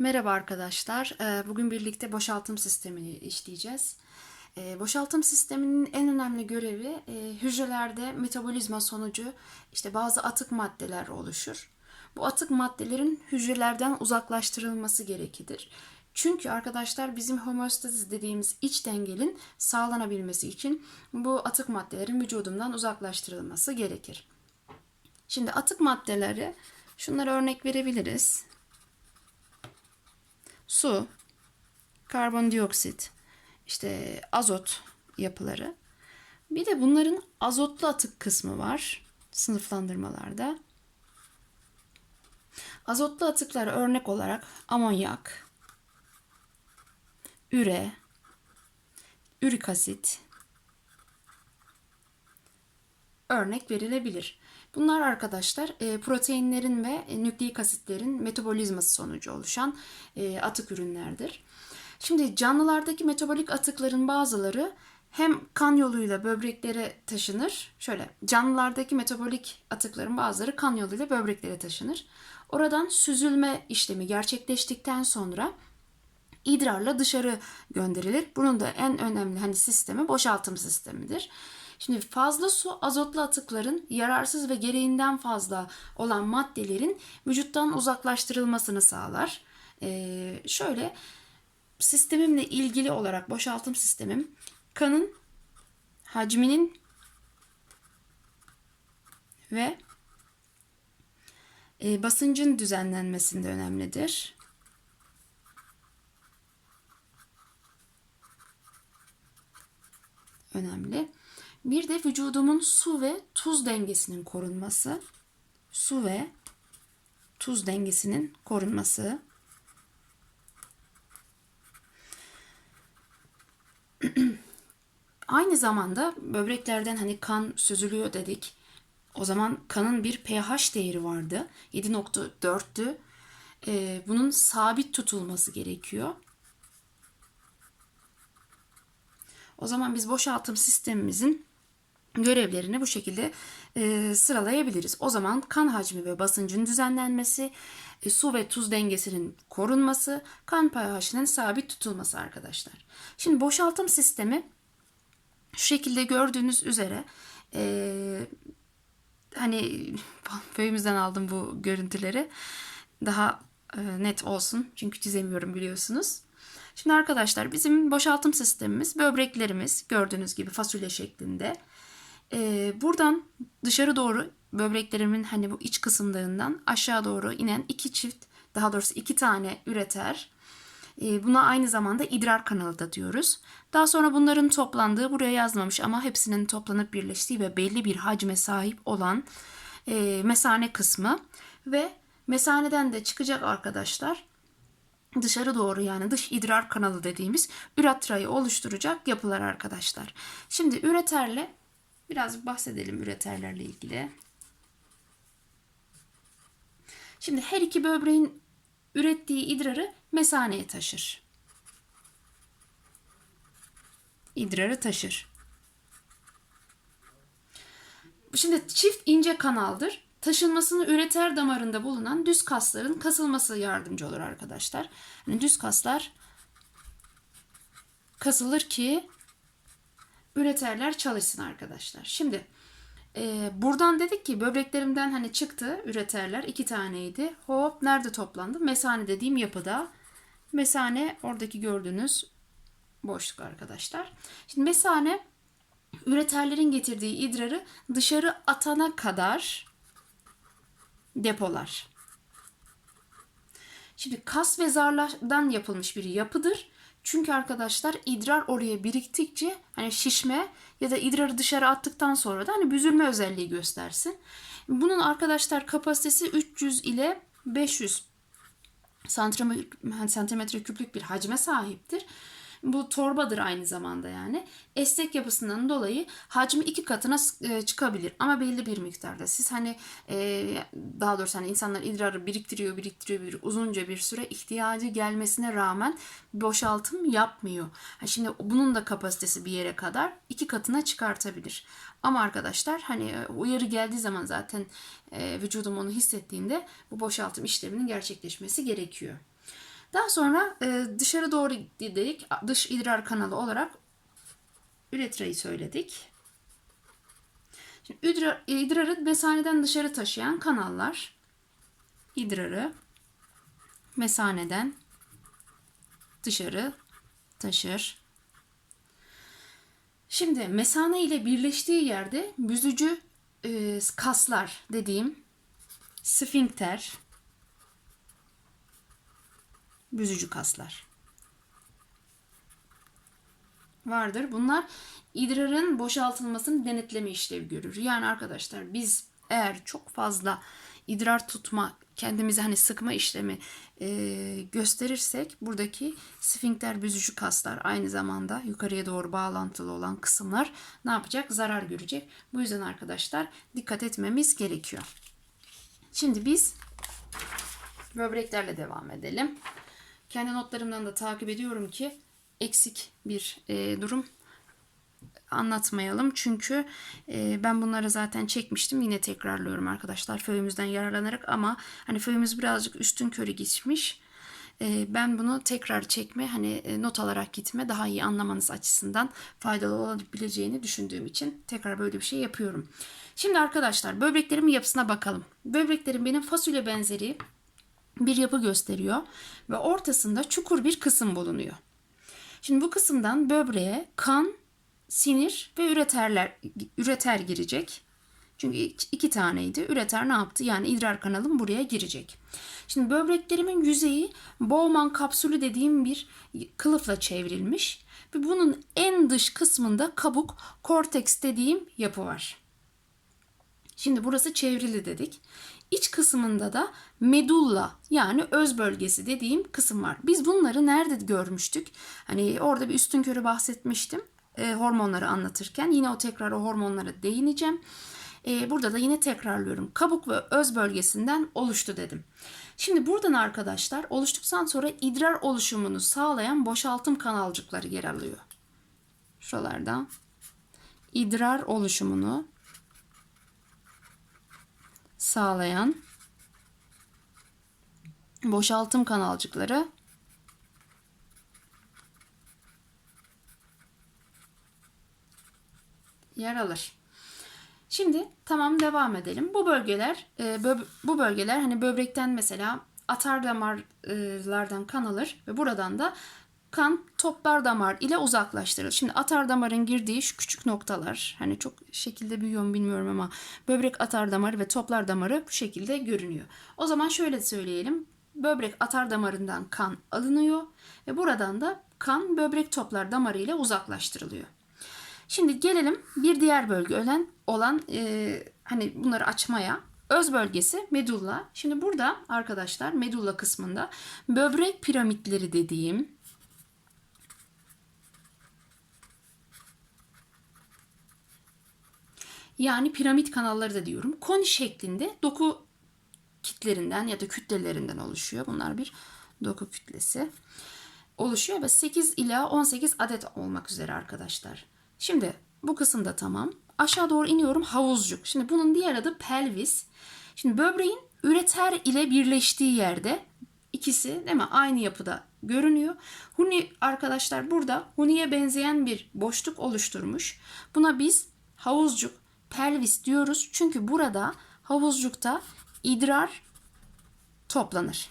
Merhaba arkadaşlar. Ee, Bugün birlikte boşaltım sistemini işleyeceğiz. Ee, Boşaltım sisteminin en önemli görevi e, hücrelerde metabolizma sonucu işte bazı atık maddeler oluşur. Bu atık maddelerin hücrelerden uzaklaştırılması gereklidir. Çünkü arkadaşlar bizim homeostasis dediğimiz iç dengenin sağlanabilmesi için bu atık maddelerin vücudumdan uzaklaştırılması gerekir. Şimdi atık maddeleri şunlara örnek verebiliriz su, karbondioksit, işte azot yapıları. Bir de bunların azotlu atık kısmı var sınıflandırmalarda. Azotlu atıklar örnek olarak amonyak, üre, ürik asit örnek verilebilir. Bunlar arkadaşlar e, proteinlerin ve nükleik asitlerin metabolizması sonucu oluşan e, atık ürünlerdir. Şimdi canlılardaki metabolik atıkların bazıları hem kan yoluyla böbreklere taşınır. Şöyle canlılardaki metabolik atıkların bazıları kan yoluyla böbreklere taşınır. Oradan süzülme işlemi gerçekleştikten sonra idrarla dışarı gönderilir. Bunun da en önemli hani sistemi boşaltım sistemidir. Şimdi fazla su azotlu atıkların yararsız ve gereğinden fazla olan maddelerin vücuttan uzaklaştırılmasını sağlar. Ee, şöyle sistemimle ilgili olarak boşaltım sistemim kanın hacminin ve e, basıncın düzenlenmesinde önemlidir. Önemli. Bir de vücudumun su ve tuz dengesinin korunması. Su ve tuz dengesinin korunması. Aynı zamanda böbreklerden hani kan süzülüyor dedik. O zaman kanın bir pH değeri vardı. 7.4'tü. Ee, bunun sabit tutulması gerekiyor. O zaman biz boşaltım sistemimizin görevlerini bu şekilde e, sıralayabiliriz. O zaman kan hacmi ve basıncın düzenlenmesi, e, su ve tuz dengesinin korunması, kan pH'inin sabit tutulması arkadaşlar. Şimdi boşaltım sistemi şu şekilde gördüğünüz üzere e, hani köyümüzden aldım bu görüntüleri daha e, net olsun çünkü çizemiyorum biliyorsunuz. Şimdi arkadaşlar bizim boşaltım sistemimiz böbreklerimiz gördüğünüz gibi fasulye şeklinde. Ee, buradan dışarı doğru böbreklerimin hani bu iç kısımlarından aşağı doğru inen iki çift daha doğrusu iki tane üreter. Ee, buna aynı zamanda idrar kanalı da diyoruz. Daha sonra bunların toplandığı buraya yazmamış ama hepsinin toplanıp birleştiği ve belli bir hacme sahip olan e, mesane kısmı ve mesaneden de çıkacak arkadaşlar dışarı doğru yani dış idrar kanalı dediğimiz üretrayı oluşturacak yapılar arkadaşlar. Şimdi üreterle biraz bahsedelim üreterlerle ilgili. Şimdi her iki böbreğin ürettiği idrarı mesaneye taşır. İdrarı taşır. Şimdi çift ince kanaldır taşınmasını üreter damarında bulunan düz kasların kasılması yardımcı olur arkadaşlar. Yani düz kaslar kasılır ki üreterler çalışsın arkadaşlar. Şimdi e, buradan dedik ki böbreklerimden hani çıktı üreterler iki taneydi. Hop nerede toplandı? Mesane dediğim yapıda. Mesane oradaki gördüğünüz boşluk arkadaşlar. Şimdi mesane üreterlerin getirdiği idrarı dışarı atana kadar depolar. Şimdi kas ve zarlardan yapılmış bir yapıdır. Çünkü arkadaşlar idrar oraya biriktikçe hani şişme ya da idrarı dışarı attıktan sonra da hani büzülme özelliği göstersin. Bunun arkadaşlar kapasitesi 300 ile 500 santimetre küplük bir hacme sahiptir. Bu torbadır aynı zamanda yani. Esnek yapısından dolayı hacmi iki katına e, çıkabilir ama belli bir miktarda. Siz hani e, daha doğrusu hani insanlar idrarı biriktiriyor, biriktiriyor bir uzunca bir süre ihtiyacı gelmesine rağmen boşaltım yapmıyor. Şimdi bunun da kapasitesi bir yere kadar iki katına çıkartabilir. Ama arkadaşlar hani e, uyarı geldiği zaman zaten vücudum onu hissettiğinde bu boşaltım işleminin gerçekleşmesi gerekiyor. Daha sonra e, dışarı doğru dedik. Dış idrar kanalı olarak üretrayı söyledik. Şimdi idrar, idrarı mesaneden dışarı taşıyan kanallar idrarı mesaneden dışarı taşır. Şimdi mesane ile birleştiği yerde büzücü e, kaslar dediğim sfinkter büzücü kaslar vardır. Bunlar idrarın boşaltılmasını denetleme işlevi görür. Yani arkadaşlar biz eğer çok fazla idrar tutma, kendimizi hani sıkma işlemi e, gösterirsek buradaki sfinkter büzücü kaslar aynı zamanda yukarıya doğru bağlantılı olan kısımlar ne yapacak? Zarar görecek. Bu yüzden arkadaşlar dikkat etmemiz gerekiyor. Şimdi biz böbreklerle devam edelim. Kendi notlarımdan da takip ediyorum ki eksik bir e, durum anlatmayalım. Çünkü e, ben bunları zaten çekmiştim. Yine tekrarlıyorum arkadaşlar föyümüzden yararlanarak ama hani föyümüz birazcık üstün körü geçmiş. E, ben bunu tekrar çekme hani e, not alarak gitme daha iyi anlamanız açısından faydalı olabileceğini düşündüğüm için tekrar böyle bir şey yapıyorum. Şimdi arkadaşlar böbreklerimin yapısına bakalım. Böbreklerim benim fasulye benzeri bir yapı gösteriyor ve ortasında çukur bir kısım bulunuyor. Şimdi bu kısımdan böbreğe kan, sinir ve üreterler üreter girecek. Çünkü iki taneydi. Üreter ne yaptı? Yani idrar kanalım buraya girecek. Şimdi böbreklerimin yüzeyi Bowman kapsülü dediğim bir kılıfla çevrilmiş ve bunun en dış kısmında kabuk korteks dediğim yapı var. Şimdi burası çevrili dedik. İç kısmında da medulla yani öz bölgesi dediğim kısım var. Biz bunları nerede görmüştük? Hani orada bir üstün körü bahsetmiştim e, hormonları anlatırken. Yine o tekrar o hormonlara değineceğim. E, burada da yine tekrarlıyorum. Kabuk ve öz bölgesinden oluştu dedim. Şimdi buradan arkadaşlar oluştuktan sonra idrar oluşumunu sağlayan boşaltım kanalcıkları yer alıyor. Şuralardan idrar oluşumunu sağlayan boşaltım kanalcıkları yer alır. Şimdi tamam devam edelim. Bu bölgeler e, bu bölgeler hani böbrekten mesela atar damarlardan kan alır ve buradan da kan toplar damar ile uzaklaştırılır. Şimdi atar damarın girdiği şu küçük noktalar hani çok şekilde büyüyor mu bilmiyorum ama böbrek atar damarı ve toplar damarı bu şekilde görünüyor. O zaman şöyle söyleyelim. Böbrek atar damarından kan alınıyor ve buradan da kan böbrek toplar damarı ile uzaklaştırılıyor. Şimdi gelelim bir diğer bölge ölen olan e, hani bunları açmaya. Öz bölgesi medulla. Şimdi burada arkadaşlar medulla kısmında böbrek piramitleri dediğim yani piramit kanalları da diyorum. Koni şeklinde doku kitlerinden ya da kütlelerinden oluşuyor. Bunlar bir doku kütlesi oluşuyor ve 8 ila 18 adet olmak üzere arkadaşlar. Şimdi bu kısımda tamam. Aşağı doğru iniyorum havuzcuk. Şimdi bunun diğer adı pelvis. Şimdi böbreğin üreter ile birleştiği yerde ikisi değil mi aynı yapıda görünüyor. Huni arkadaşlar burada huniye benzeyen bir boşluk oluşturmuş. Buna biz havuzcuk pelvis diyoruz. Çünkü burada havuzcukta idrar toplanır.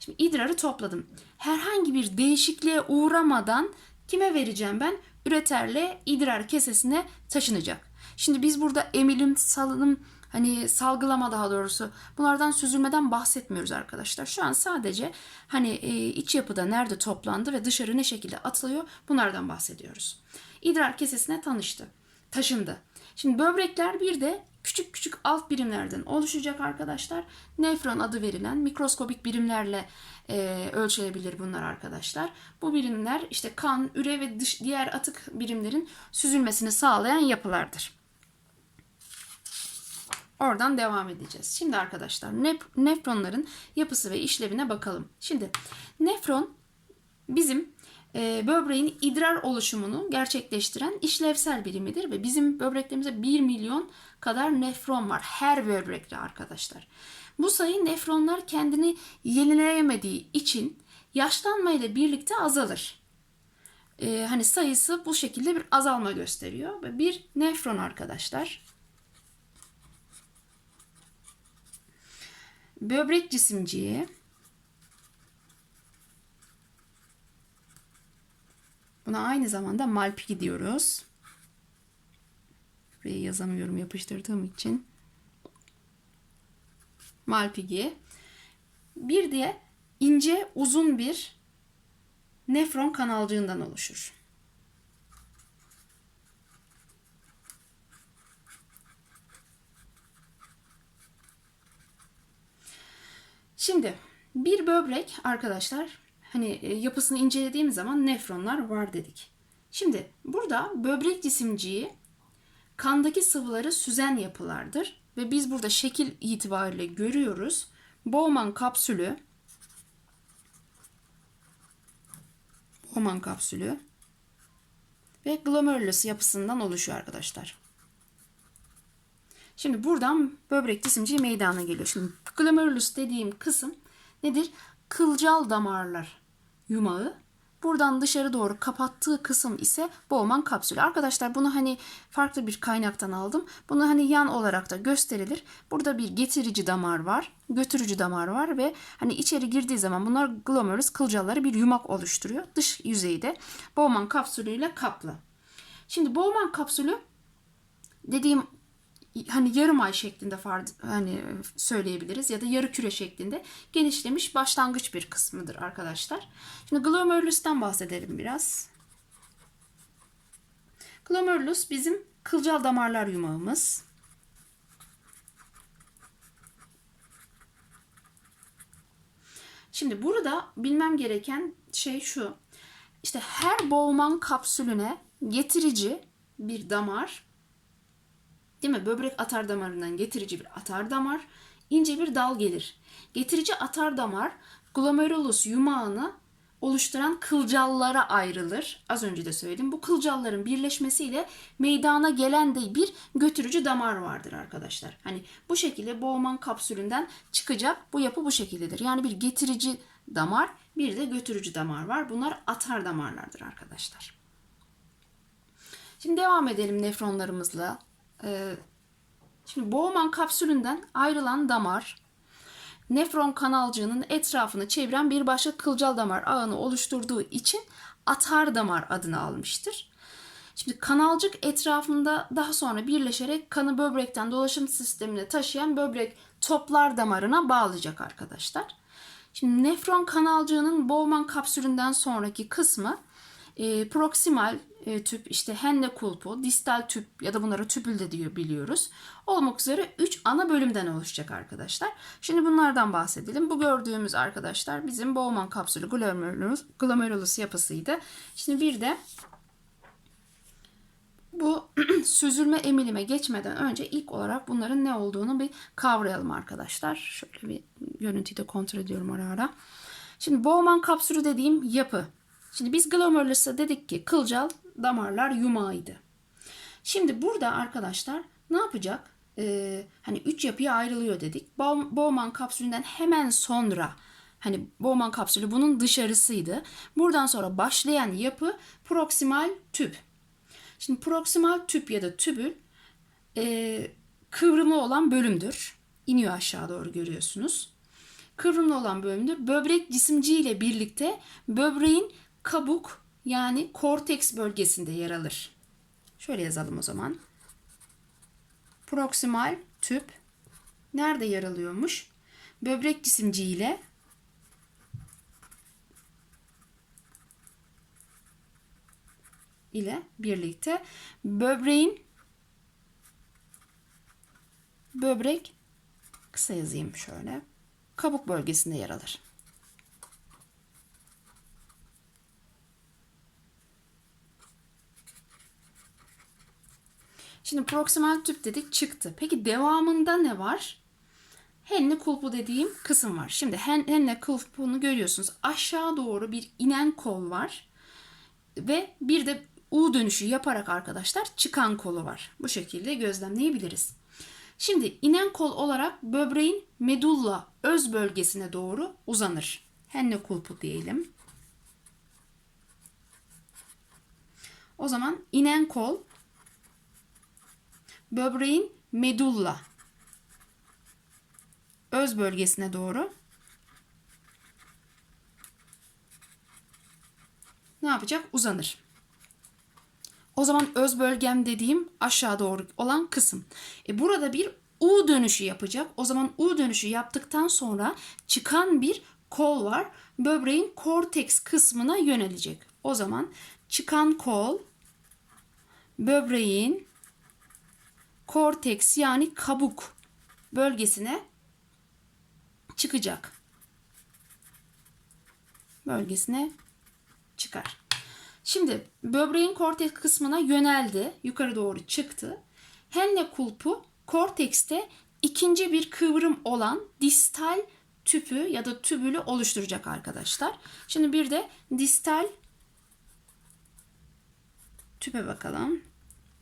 Şimdi idrarı topladım. Herhangi bir değişikliğe uğramadan Kime vereceğim ben? Üreterle idrar kesesine taşınacak. Şimdi biz burada emilim, salınım, hani salgılama daha doğrusu bunlardan süzülmeden bahsetmiyoruz arkadaşlar. Şu an sadece hani e, iç yapıda nerede toplandı ve dışarı ne şekilde atılıyor bunlardan bahsediyoruz. İdrar kesesine tanıştı, taşındı. Şimdi böbrekler bir de küçük küçük alt birimlerden oluşacak arkadaşlar. Nefron adı verilen mikroskobik birimlerle e, ölçülebilir bunlar arkadaşlar. Bu birimler işte kan, üre ve dış, diğer atık birimlerin süzülmesini sağlayan yapılardır. Oradan devam edeceğiz. Şimdi arkadaşlar nef- nefronların yapısı ve işlevine bakalım. Şimdi nefron bizim e, böbreğin idrar oluşumunu gerçekleştiren işlevsel birimidir ve bizim böbreklerimizde 1 milyon kadar nefron var her böbrekte arkadaşlar. Bu sayı nefronlar kendini yenileyemediği için yaşlanmayla birlikte azalır. Ee, hani sayısı bu şekilde bir azalma gösteriyor. Ve bir nefron arkadaşlar. Böbrek cisimciği Buna aynı zamanda malpigi diyoruz. Buraya yazamıyorum yapıştırdığım için. Malpigi. Bir de ince uzun bir nefron kanalcığından oluşur. Şimdi bir böbrek arkadaşlar hani e, yapısını incelediğimiz zaman nefronlar var dedik. Şimdi burada böbrek cisimciği kandaki sıvıları süzen yapılardır ve biz burada şekil itibariyle görüyoruz. Bowman kapsülü Bowman kapsülü ve glomerulus yapısından oluşuyor arkadaşlar. Şimdi buradan böbrek cisimciği meydana geliyor. Şimdi glomerulus dediğim kısım nedir? Kılcal damarlar yumağı. Buradan dışarı doğru kapattığı kısım ise Bowman kapsülü. Arkadaşlar bunu hani farklı bir kaynaktan aldım. Bunu hani yan olarak da gösterilir. Burada bir getirici damar var, götürücü damar var ve hani içeri girdiği zaman bunlar glomerulus kılcalları bir yumak oluşturuyor. Dış yüzeyde Bowman kapsülüyle kaplı. Şimdi Bowman kapsülü dediğim hani yarım ay şeklinde farz, hani söyleyebiliriz ya da yarı küre şeklinde genişlemiş başlangıç bir kısmıdır arkadaşlar. Şimdi glomerulus'tan bahsedelim biraz. Glomerulus bizim kılcal damarlar yumağımız. Şimdi burada bilmem gereken şey şu. İşte her Bowman kapsülüne getirici bir damar Değil mi? Böbrek atar damarından getirici bir atar damar, ince bir dal gelir. Getirici atar damar glomerulus yumağını oluşturan kılcallara ayrılır. Az önce de söyledim. Bu kılcalların birleşmesiyle meydana gelen de bir götürücü damar vardır arkadaşlar. Hani bu şekilde Bowman kapsülünden çıkacak bu yapı bu şekildedir. Yani bir getirici damar, bir de götürücü damar var. Bunlar atar damarlardır arkadaşlar. Şimdi devam edelim nefronlarımızla. Ee, şimdi Bowman kapsülünden ayrılan damar nefron kanalcığının etrafını çeviren bir başka kılcal damar ağını oluşturduğu için atar damar adını almıştır. Şimdi kanalcık etrafında daha sonra birleşerek kanı böbrekten dolaşım sistemine taşıyan böbrek toplar damarına bağlayacak arkadaşlar. Şimdi nefron kanalcığının Bowman kapsülünden sonraki kısmı e, proksimal e, tüp, işte Henle kulpu, distal tüp ya da bunlara tüpül de diyor biliyoruz. Olmak üzere 3 ana bölümden oluşacak arkadaşlar. Şimdi bunlardan bahsedelim. Bu gördüğümüz arkadaşlar bizim Bowman kapsülü glomerulus, glomerulus yapısıydı. Şimdi bir de bu süzülme emilime geçmeden önce ilk olarak bunların ne olduğunu bir kavrayalım arkadaşlar. Şöyle bir görüntüyü de kontrol ediyorum ara ara. Şimdi Bowman kapsülü dediğim yapı. Şimdi biz glomerulus'a dedik ki kılcal damarlar yumağıydı. Şimdi burada arkadaşlar ne yapacak? Ee, hani üç yapıya ayrılıyor dedik. Bowman kapsülünden hemen sonra hani Bowman kapsülü bunun dışarısıydı. Buradan sonra başlayan yapı proksimal tüp. Şimdi proksimal tüp ya da tübül e, kıvrımlı olan bölümdür. İniyor aşağı doğru görüyorsunuz. Kıvrımlı olan bölümdür. Böbrek cisimciği ile birlikte böbreğin kabuk yani korteks bölgesinde yer alır. Şöyle yazalım o zaman. Proksimal tüp nerede yer alıyormuş? Böbrek cisimciği ile ile birlikte böbreğin böbrek kısa yazayım şöyle kabuk bölgesinde yer alır. Şimdi proksimal tüp dedik çıktı. Peki devamında ne var? Henle kulpu dediğim kısım var. Şimdi henle kulpunu görüyorsunuz. Aşağı doğru bir inen kol var. Ve bir de U dönüşü yaparak arkadaşlar çıkan kolu var. Bu şekilde gözlemleyebiliriz. Şimdi inen kol olarak böbreğin medulla öz bölgesine doğru uzanır. Henne kulpu diyelim. O zaman inen kol böbreğin medulla öz bölgesine doğru ne yapacak? Uzanır. O zaman öz bölgem dediğim aşağı doğru olan kısım. E burada bir U dönüşü yapacak. O zaman U dönüşü yaptıktan sonra çıkan bir kol var. Böbreğin korteks kısmına yönelecek. O zaman çıkan kol böbreğin korteks yani kabuk bölgesine çıkacak. Bölgesine çıkar. Şimdi böbreğin korteks kısmına yöneldi. Yukarı doğru çıktı. Henne kulpu kortekste ikinci bir kıvrım olan distal tüpü ya da tübülü oluşturacak arkadaşlar. Şimdi bir de distal tüpe bakalım.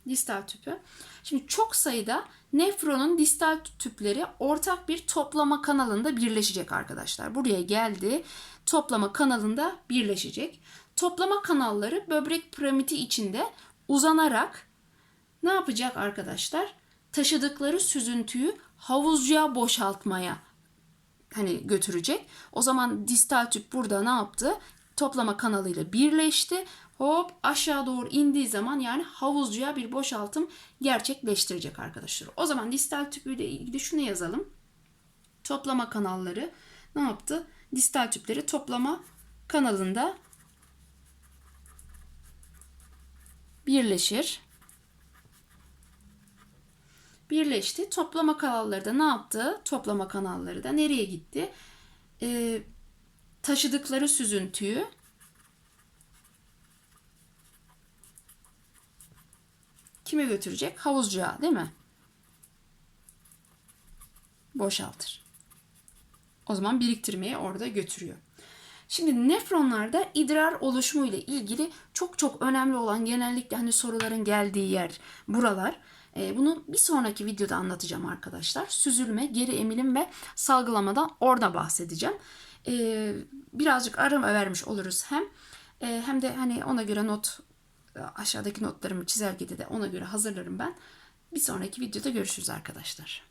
Distal tüpü. Şimdi çok sayıda nefronun distal tüpleri ortak bir toplama kanalında birleşecek arkadaşlar. Buraya geldi. Toplama kanalında birleşecek. Toplama kanalları böbrek piramidi içinde uzanarak ne yapacak arkadaşlar? Taşıdıkları süzüntüyü havuzcuya boşaltmaya hani götürecek. O zaman distal tüp burada ne yaptı? Toplama kanalıyla birleşti. Hop aşağı doğru indiği zaman yani havuzcuya bir boşaltım gerçekleştirecek arkadaşlar. O zaman distal tüpüyle ilgili şunu yazalım. Toplama kanalları ne yaptı? Distal tüpleri toplama kanalında birleşir. Birleşti. Toplama kanalları da ne yaptı? Toplama kanalları da nereye gitti? Ee, taşıdıkları süzüntüyü kime götürecek? Havuzcuğa değil mi? Boşaltır. O zaman biriktirmeye orada götürüyor. Şimdi nefronlarda idrar oluşumu ile ilgili çok çok önemli olan genellikle hani soruların geldiği yer buralar. Ee, bunu bir sonraki videoda anlatacağım arkadaşlar. Süzülme, geri emilim ve salgılamadan orada bahsedeceğim. Ee, birazcık arama vermiş oluruz hem e, hem de hani ona göre not aşağıdaki notlarımı çizelgede de ona göre hazırlarım ben. Bir sonraki videoda görüşürüz arkadaşlar.